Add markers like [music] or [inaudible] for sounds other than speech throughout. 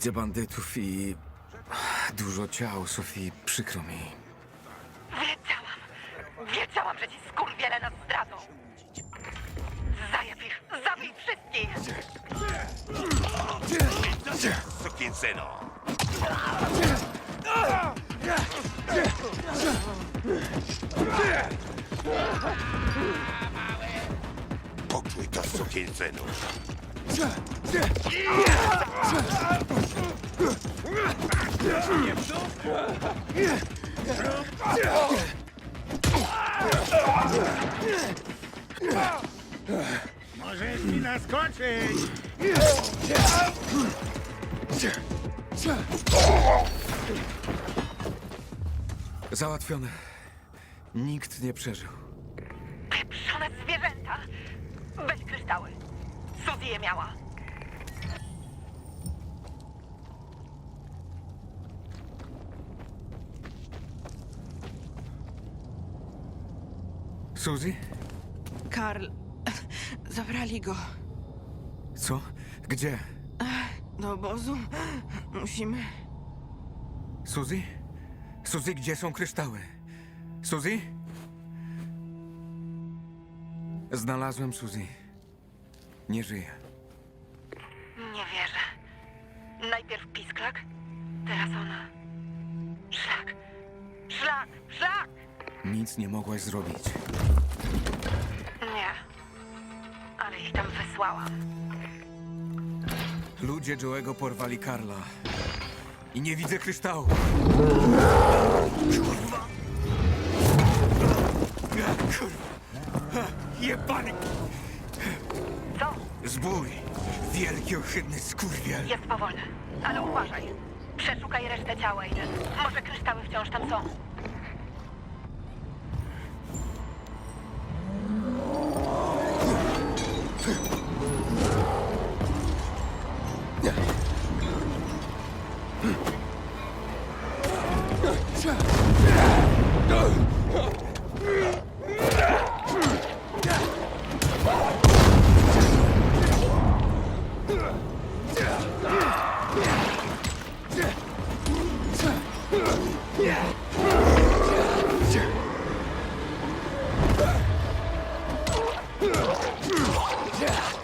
Widzę bandytów i dużo ciał, Sofii, przykro mi. Wiedziałam! Wiedziałam, że ci skurwiele nas zdradzą! Zajeb ich! Zabij wszystkich! Sukinsyno! Poczuj to, sukinsynu! Możesz mi naskoczyć! Załatwione. Nikt nie przeżył. Pieprzone zwierzęta! Weź kryształy! Suzy je miała! Suzy? Karl, zabrali go Co? Gdzie? do obozu. Musimy. Suzy? Suzy, gdzie są kryształy? Suzy? Znalazłem Suzy. Nie żyje. Nic nie mogłaś zrobić. Nie. Ale ich tam wysłałam. Ludzie Joe'ego porwali Karla. I nie widzę kryształu. Kurwa! Kurwa! Jebany Co? zbój! Wielki, ohydny skurwiel! Jest powolny. Ale uważaj. Przeszukaj resztę ciała, Aiden. Może kryształy wciąż tam są. Yeah! Sophie,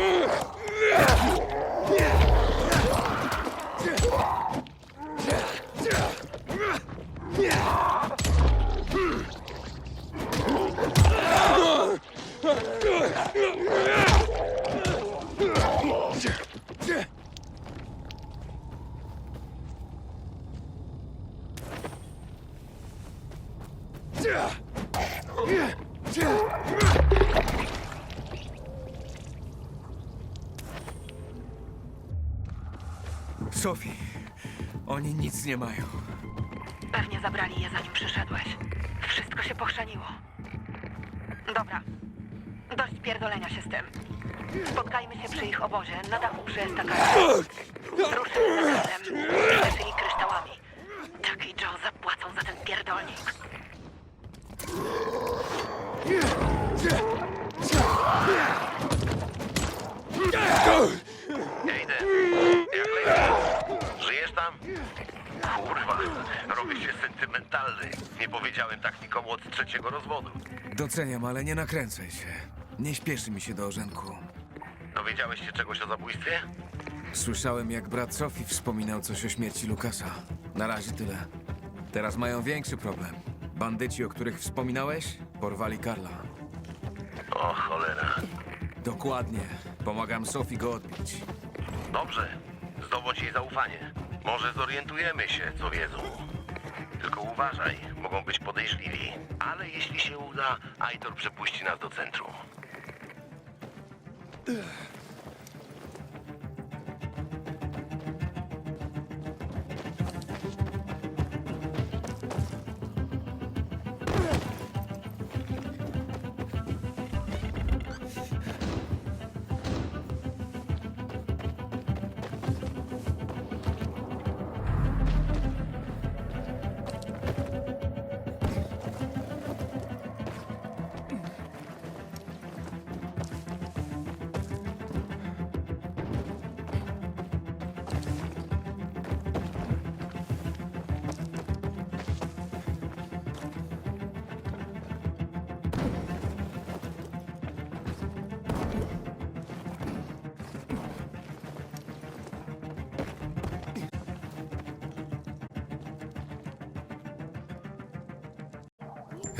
Ugh. Mają. Pewnie zabrali je zanim przyszedłeś. Wszystko się pochrzaniło. Dobra. Dość pierdolenia się z tym. Spotkajmy się przy ich obozie, na dachu przy estakadzie. Ruszymy ze sklepem, z naszymi kryształami. Tak i Joe zapłacą za ten pierdolnik. Ejden, jak lecisz? Żyjesz tam? Kurwa, robię się sentymentalny. Nie powiedziałem tak nikomu od trzeciego rozwodu. Doceniam, ale nie nakręcaj się. Nie śpieszy mi się do orzenku. Dowiedziałeś się czegoś o zabójstwie? Słyszałem, jak brat Sofii wspominał coś o śmierci Lukasa. Na razie tyle. Teraz mają większy problem. Bandyci, o których wspominałeś, porwali Karla. O cholera. Dokładnie. Pomagam Sofii go odbić. Dobrze, zdobądź jej zaufanie. Może zorientujemy się, co wiedzą. Tylko uważaj, mogą być podejrzliwi. Ale jeśli się uda, Aitor przepuści nas do centrum.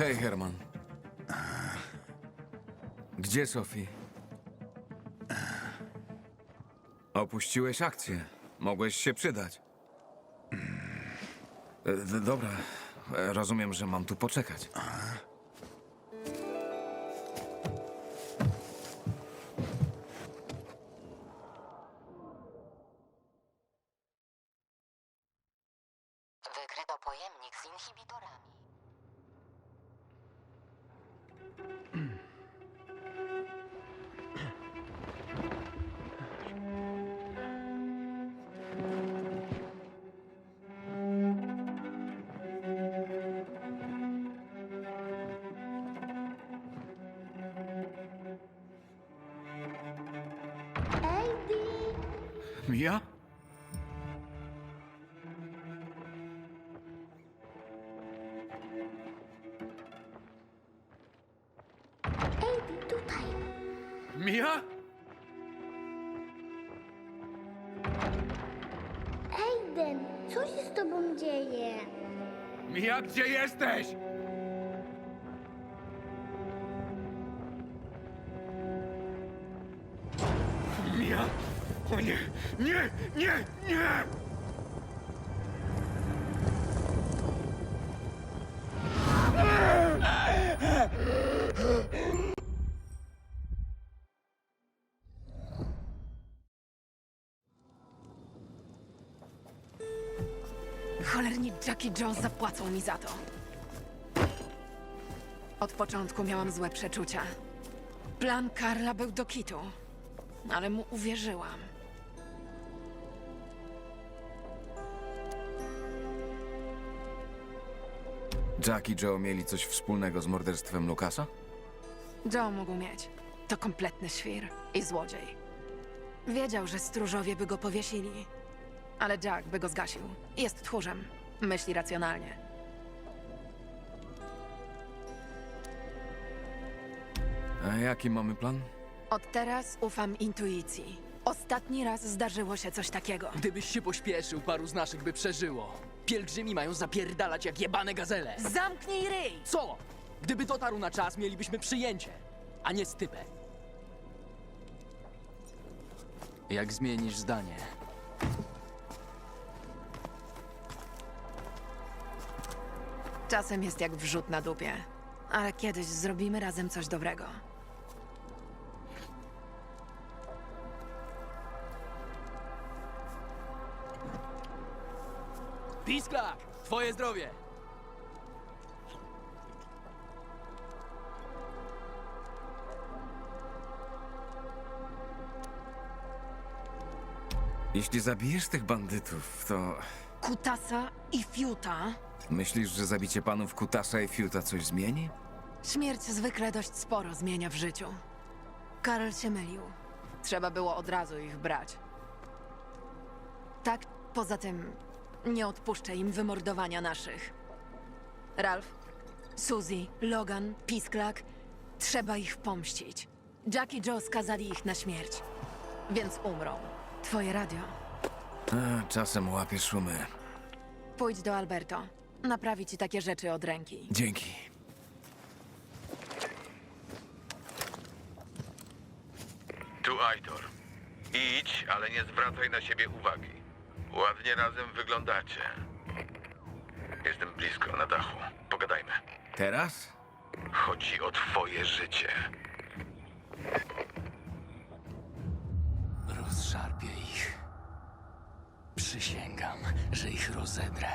Hej, Herman. Gdzie Sophie? Opuściłeś akcję. Mogłeś się przydać. Dobra, rozumiem, że mam tu poczekać. Mia? Ej, tutaj. Mia? Aiden, co się z tobą dzieje? Mia, gdzie jesteś? Mia? O nie, nie, nie, nie! Cholerni Jackie Jones zapłacą mi za to. Od początku miałam złe przeczucia. Plan Karla był do kitu, ale mu uwierzyłam. Jack i Joe mieli coś wspólnego z morderstwem Lukasa? Joe mógł mieć. To kompletny świr i złodziej. Wiedział, że stróżowie by go powiesili, ale Jack by go zgasił. Jest tchórzem. Myśli racjonalnie. A jaki mamy plan? Od teraz ufam intuicji. Ostatni raz zdarzyło się coś takiego. Gdybyś się pośpieszył, paru z naszych by przeżyło. Pielgrzymi mają zapierdalać jak jebane gazele. Zamknij ryj! Co? Gdyby dotarł na czas, mielibyśmy przyjęcie, a nie stypę. Jak zmienisz zdanie? Czasem jest jak wrzut na dupie, ale kiedyś zrobimy razem coś dobrego. Pisklak! Twoje zdrowie! Jeśli zabijesz tych bandytów, to Kutasa i Fiuta. myślisz, że zabicie panów Kutasa i Fiuta coś zmieni? Śmierć zwykle dość sporo zmienia w życiu. Karl się mylił. Trzeba było od razu ich brać. Tak, poza tym nie odpuszczę im wymordowania naszych. Ralph, Suzy, Logan, Pisklak. Trzeba ich pomścić. Jack i Joe skazali ich na śmierć. Więc umrą. Twoje radio. A, czasem łapię szumy. Pójdź do Alberto. Naprawi ci takie rzeczy od ręki. Dzięki. Tu Aitor. Idź, ale nie zwracaj na siebie uwagi. Ładnie razem wyglądacie. Jestem blisko, na dachu. Pogadajmy. Teraz? Chodzi o twoje życie. Rozszarpię ich. Przysięgam, że ich rozedrę.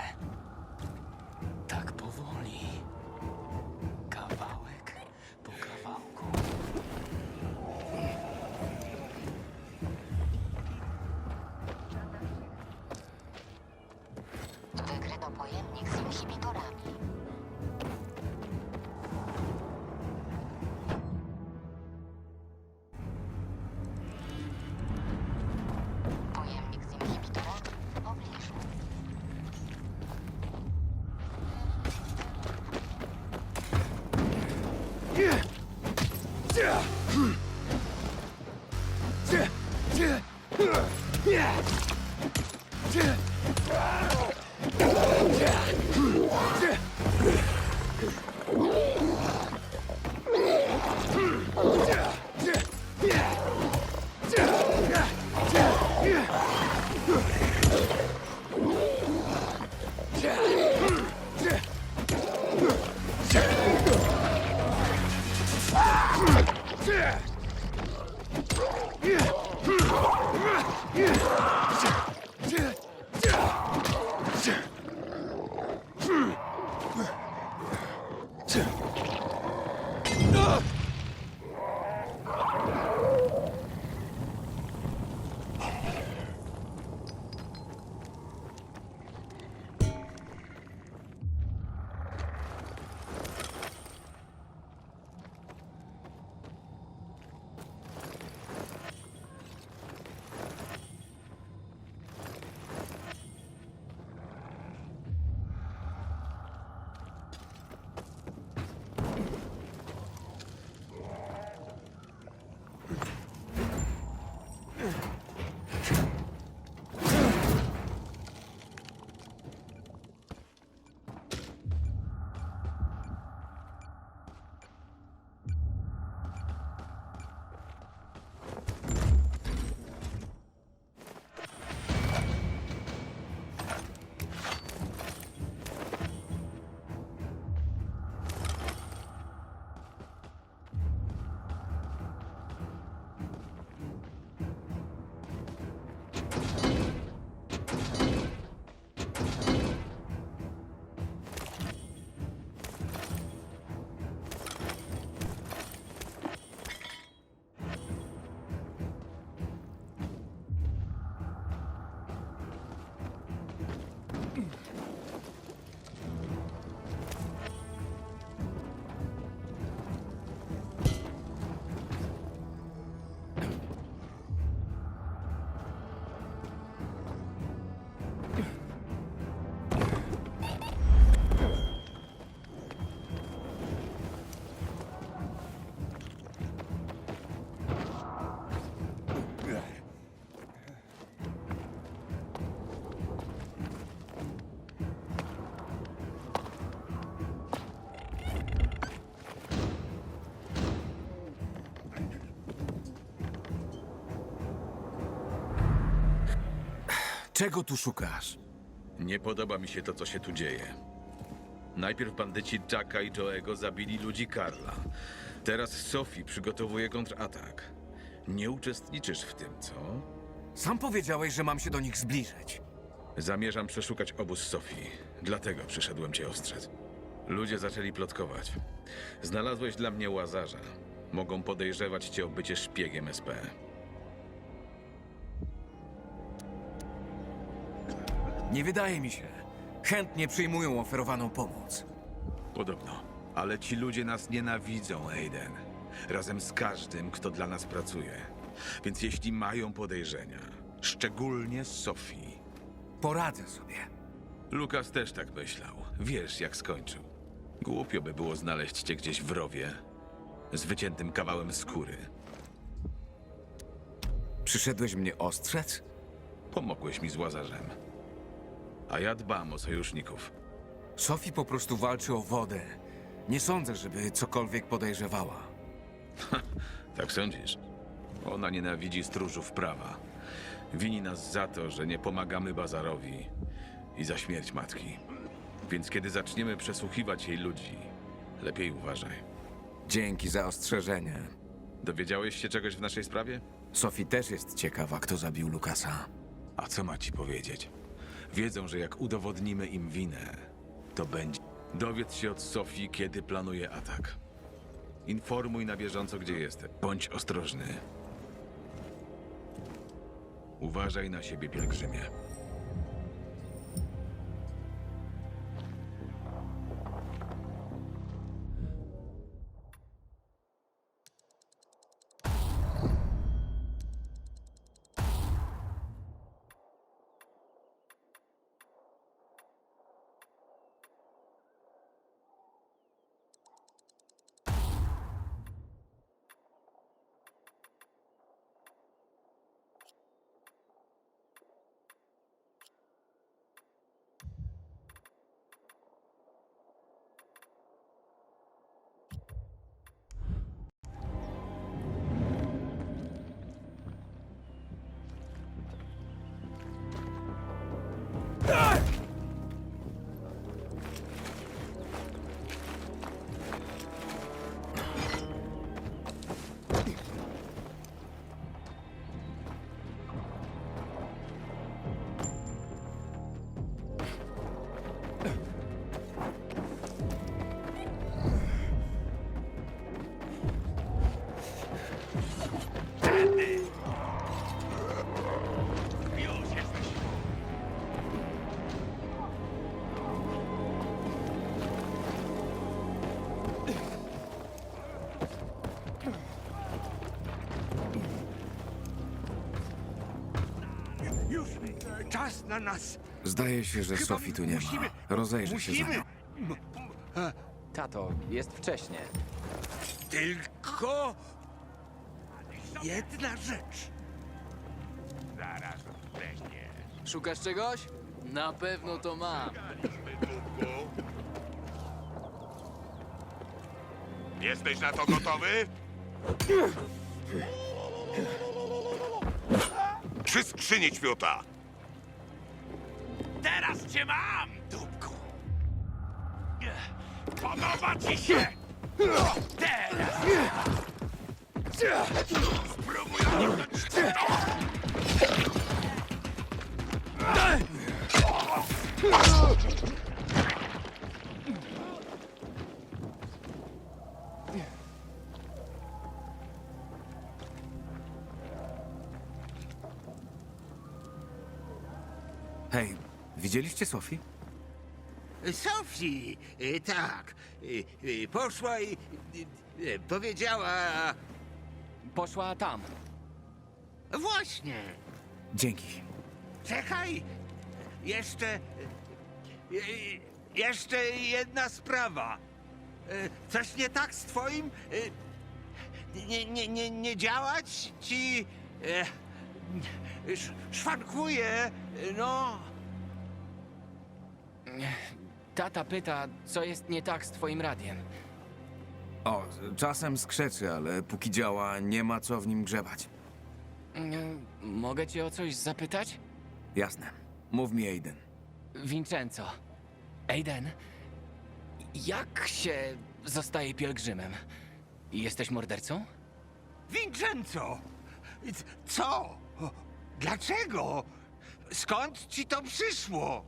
Czego tu szukasz? Nie podoba mi się to, co się tu dzieje. Najpierw bandyci Jacka i Joego zabili ludzi Karla. Teraz Sophie przygotowuje kontratak. Nie uczestniczysz w tym, co? Sam powiedziałeś, że mam się do nich zbliżyć. Zamierzam przeszukać obóz Sophie. Dlatego przyszedłem cię ostrzec. Ludzie zaczęli plotkować. Znalazłeś dla mnie łazarza. Mogą podejrzewać cię o bycie szpiegiem SP. Nie wydaje mi się. Chętnie przyjmują oferowaną pomoc. Podobno. Ale ci ludzie nas nienawidzą, Aiden. Razem z każdym, kto dla nas pracuje. Więc jeśli mają podejrzenia, szczególnie z Sofii. Poradzę sobie. Lukas też tak myślał. Wiesz, jak skończył. Głupio by było znaleźć cię gdzieś w rowie z wyciętym kawałem skóry. Przyszedłeś mnie ostrzec? Pomogłeś mi z łazarzem. A ja dbam o sojuszników. Sophie po prostu walczy o wodę. Nie sądzę, żeby cokolwiek podejrzewała. Tak sądzisz? Ona nienawidzi stróżów prawa. Wini nas za to, że nie pomagamy Bazarowi i za śmierć matki. Więc kiedy zaczniemy przesłuchiwać jej ludzi, lepiej uważaj. Dzięki za ostrzeżenie. Dowiedziałeś się czegoś w naszej sprawie? Sophie też jest ciekawa, kto zabił Lukasa. A co ma ci powiedzieć? Wiedzą, że jak udowodnimy im winę, to będzie. Dowiedz się od Sofii, kiedy planuje atak. Informuj na bieżąco, gdzie jesteś. Bądź ostrożny. Uważaj na siebie, pielgrzymie. Na nas. Zdaje się, że Chyba Sophie tu nie musimy, ma. Rozejrzę się za musimy. nią. Tato, jest wcześnie. Tylko jedna rzecz. Zaraz wcześniej. Szukasz czegoś? Na pewno to mam. Jesteś na to gotowy? Przy skrzyni ćwiota. Teraz cię mam, dupku. Podoba ci się? Teraz. Spróbuj Hej, widzieliście Sophie? Sofii, y, tak. y, y, Poszła i y, y, powiedziała. Poszła tam. Właśnie. Dzięki. Czekaj. Jeszcze. y, y, Jeszcze jedna sprawa. Y, Coś nie tak z twoim. y, Nie, nie, nie, nie działać ci. sz- Szwankuje, no. Tata pyta, co jest nie tak z twoim radiem. O, czasem skrzeczy, ale póki działa, nie ma co w nim grzebać. Mm, Mogę cię o coś zapytać? Jasne. Mów mi, Aiden. Vincenzo. Aiden. Jak się zostaje pielgrzymem? Jesteś mordercą? Vincenzo! C- Co? Dlaczego? Skąd ci to przyszło?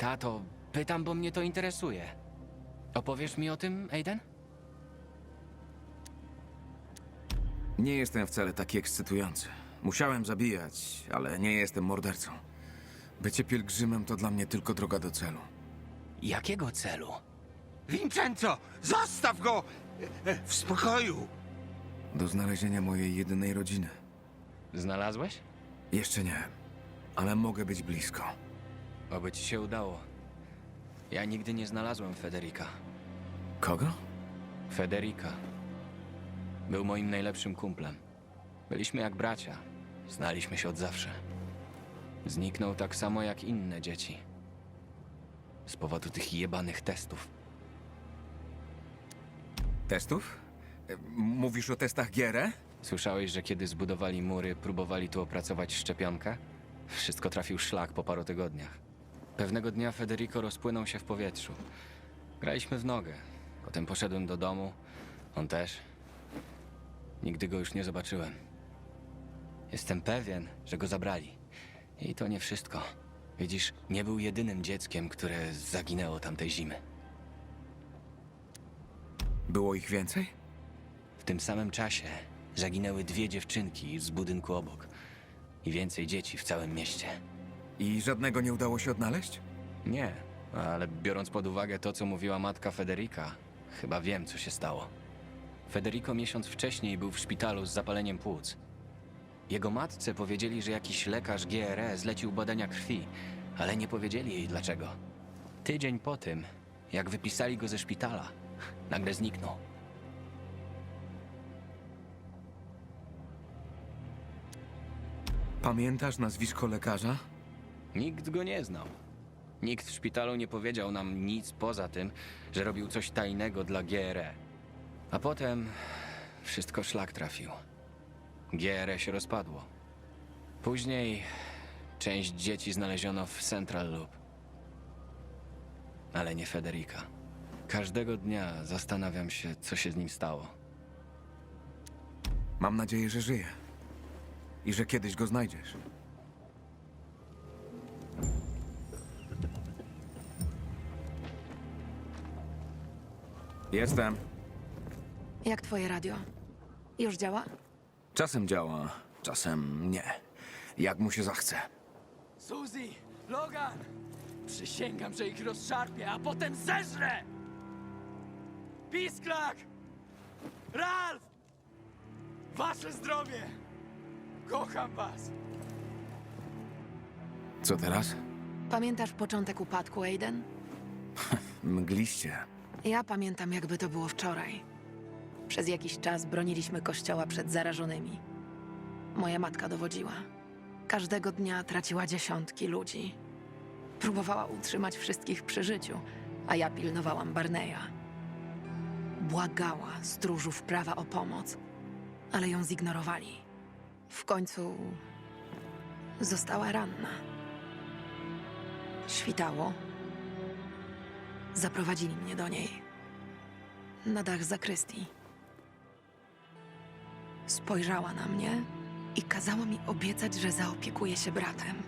Tato, pytam, bo mnie to interesuje. Opowiesz mi o tym, Aiden? Nie jestem wcale taki ekscytujący. Musiałem zabijać, ale nie jestem mordercą. Bycie pielgrzymem to dla mnie tylko droga do celu. Jakiego celu? Vincenzo, zostaw go! E, e, W spokoju! Do znalezienia mojej jedynej rodziny. Znalazłeś? Jeszcze nie, ale mogę być blisko. Oby ci się udało. Ja nigdy nie znalazłem Federika. Kogo? Federika. Był moim najlepszym kumplem. Byliśmy jak bracia. Znaliśmy się od zawsze. Zniknął tak samo jak inne dzieci. Z powodu tych jebanych testów. Testów? E, Mówisz o testach Gierę? Słyszałeś, że kiedy zbudowali mury, próbowali tu opracować szczepionkę? Wszystko trafił szlak po paru tygodniach. Pewnego dnia Federico rozpłynął się w powietrzu. Graliśmy w nogę. Potem poszedłem do domu. On też. Nigdy go już nie zobaczyłem. Jestem pewien, że go zabrali. I to nie wszystko. Widzisz, nie był jedynym dzieckiem, które zaginęło tamtej zimy. Było ich więcej? W tym samym czasie zaginęły dwie dziewczynki z budynku obok. I więcej dzieci w całym mieście. I żadnego nie udało się odnaleźć? Nie, ale biorąc pod uwagę to, co mówiła matka Federica, chyba wiem, co się stało. Federico miesiąc wcześniej był w szpitalu z zapaleniem płuc. Jego matce powiedzieli, że jakiś lekarz GRE zlecił badania krwi, ale nie powiedzieli jej dlaczego. Tydzień po tym, jak wypisali go ze szpitala, [laughs] nagle zniknął. Pamiętasz nazwisko lekarza? Nikt go nie znał. Nikt w szpitalu nie powiedział nam nic poza tym, że robił coś tajnego dla GRE. A potem wszystko szlak trafił. GRE się rozpadło. Później część dzieci znaleziono w Central Loop. Ale nie Federica. Każdego dnia zastanawiam się, co się z nim stało. Mam nadzieję, że żyje. I że kiedyś go znajdziesz. Jestem. Jak twoje radio? Już działa? Czasem działa, czasem nie. Jak mu się zachce. Suzy! Logan! Przysięgam, że ich rozszarpię, a potem zeżrę! Pisklak! Ralf! Wasze zdrowie! Kocham was! Co teraz? Pamiętasz początek upadku, Aiden? Mgliście. Ja pamiętam, jakby to było wczoraj. Przez jakiś czas broniliśmy kościoła przed zarażonymi. Moja matka dowodziła. Każdego dnia traciła dziesiątki ludzi. Próbowała utrzymać wszystkich przy życiu, a ja pilnowałam Barneya. Błagała stróżów prawa o pomoc, ale ją zignorowali. W końcu została ranna. Świtało. Zaprowadzili mnie do niej. Na dach zakrystii. Spojrzała na mnie i kazała mi obiecać, że zaopiekuje się bratem.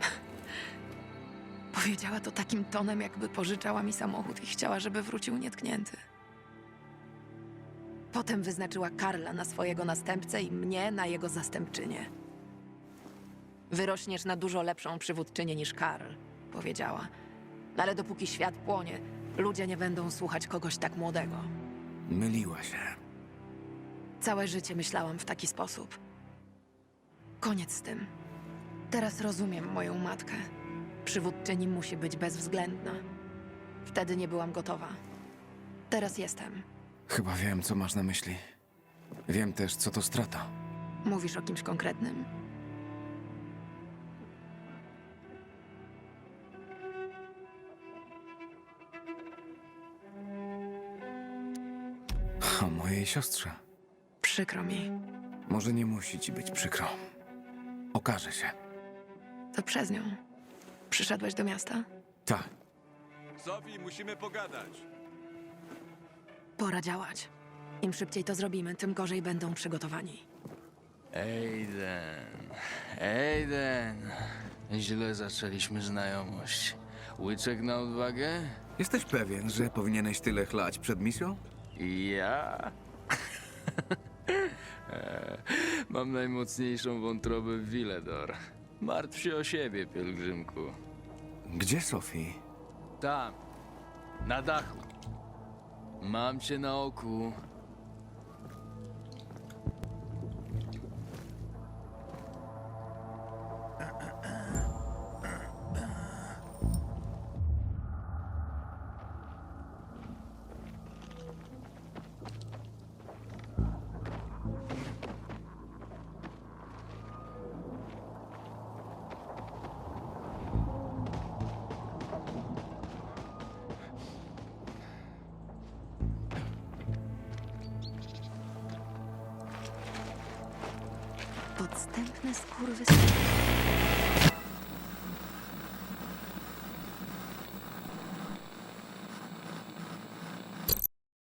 [laughs] Powiedziała to takim tonem, jakby pożyczała mi samochód i chciała, żeby wrócił nietknięty. Potem wyznaczyła Karla na swojego następcę i mnie na jego zastępczynię. Wyrośniesz na dużo lepszą przywódczynię niż Karl, powiedziała. Ale dopóki świat płonie, ludzie nie będą słuchać kogoś tak młodego. Myliła się. Całe życie myślałam w taki sposób. Koniec z tym. Teraz rozumiem moją matkę. Przywódczyni musi być bezwzględna. Wtedy nie byłam gotowa. Teraz jestem. Chyba wiem, co masz na myśli. Wiem też, co to strata. Mówisz o kimś konkretnym? O mojej siostrze. Przykro mi. Może nie musi ci być przykro. Okaże się. To przez nią. Przyszedłeś do miasta? Tak. Sophie, musimy pogadać. Pora działać. Im szybciej to zrobimy, tym gorzej będą przygotowani. Aiden, Aiden. Źle zaczęliśmy znajomość. Łyczek na odwagę? Jesteś pewien, że powinieneś tyle chlać przed misją? Ja? E, [laughs] Mam najmocniejszą wątrobę w Villedor. Martw się o siebie, pielgrzymku. Gdzie Sophie? Tam, na dachu. Mam cię na oku.